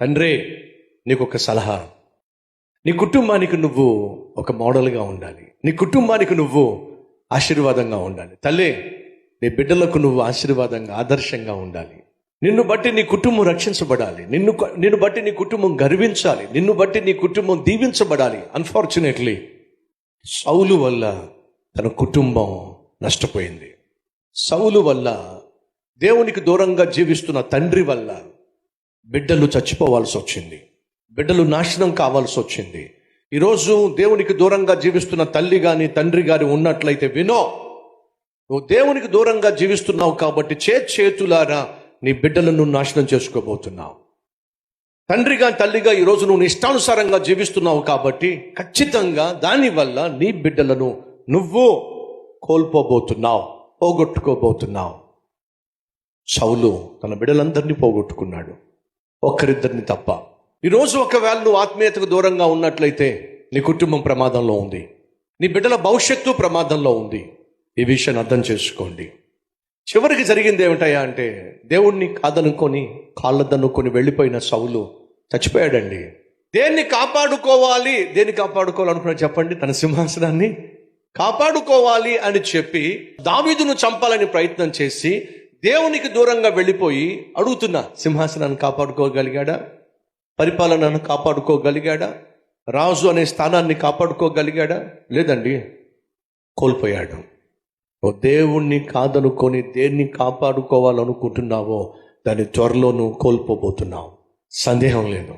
తండ్రి నీకు ఒక సలహా. నీ కుటుంబానికి నువ్వు ఒక మోడల్గా ఉండాలి. నీ కుటుంబానికి నువ్వు ఆశీర్వాదంగా ఉండాలి. తల్లి నీ బిడ్డలకు నువ్వు ఆశీర్వాదంగా ఆదర్శంగా ఉండాలి. నిన్ను బట్టి నీ కుటుంబం రక్షించబడాలి. నిన్ను నిన్ను బట్టి నీ కుటుంబం గర్వించాలి. నిన్ను బట్టి నీ కుటుంబం దీవించబడాలి. అన్ఫార్చునేట్లీ సౌలు వల్ల తన కుటుంబం నష్టపోయింది. సౌలు వల్ల దేవునికి దూరంగా జీవిస్తున్న తండ్రి వల్ల బిడ్డలు చచ్చిపోవాల్సి వచ్చింది. బిడ్డలు నాశనం కావాల్సి వచ్చింది. ఈరోజు దేవునికి దూరంగా జీవిస్తున్న తల్లి గాని తండ్రి కానీ ఉన్నట్లయితే వినో నువ్వు దేవునికి దూరంగా జీవిస్తున్నావు కాబట్టి చే చేతులారా నీ బిడ్డలను నాశనం చేసుకోబోతున్నావు. తండ్రిగా తల్లిగా ఈరోజు నువ్వు నీ ఇష్టానుసారంగా జీవిస్తున్నావు కాబట్టి ఖచ్చితంగా దానివల్ల నీ బిడ్డలను నువ్వు కోల్పోబోతున్నావు పోగొట్టుకోబోతున్నావు. సౌలు తన బిడ్డలందరినీ పోగొట్టుకున్నాడు. ఒక్కరిద్దరిని తప్ప. ఈరోజు ఒకవేళ నువ్వు ఆత్మీయతకు దూరంగా ఉన్నట్లయితే నీ కుటుంబం ప్రమాదంలో ఉంది. నీ బిడ్డల భవిష్యత్తు ప్రమాదంలో ఉంది. ఈ విషయాన్ని అర్థం చేసుకోండి. చివరికి జరిగింది ఏమిటయ్యా అంటే దేవుణ్ణి కాదనుకొని కాళ్ళద్దనుకొని వెళ్ళిపోయిన సౌలు చచ్చిపోయాడండి. దేన్ని కాపాడుకోవాలి దేన్ని కాపాడుకోవాలనుకున్న చెప్పండి తన సింహాసనాన్ని కాపాడుకోవాలి అని చెప్పి దావీదును చంపాలని ప్రయత్నం చేసి దేవునికి దూరంగా వెళ్ళిపోయి అడుగుతున్నా సింహాసనాన్ని కాపాడుకోగలిగాడా? పరిపాలనను కాపాడుకోగలిగాడా? రాజు అనే స్థానాన్ని కాపాడుకోగలిగాడా? లేదండి కోల్పోయాడు. ఓ దేవుణ్ణి కాదనుకొని దేన్ని కాపాడుకోవాలనుకుంటున్నావో దాని త్వరలో నువ్వు కోల్పోబోతున్నావు. సందేహం లేదు.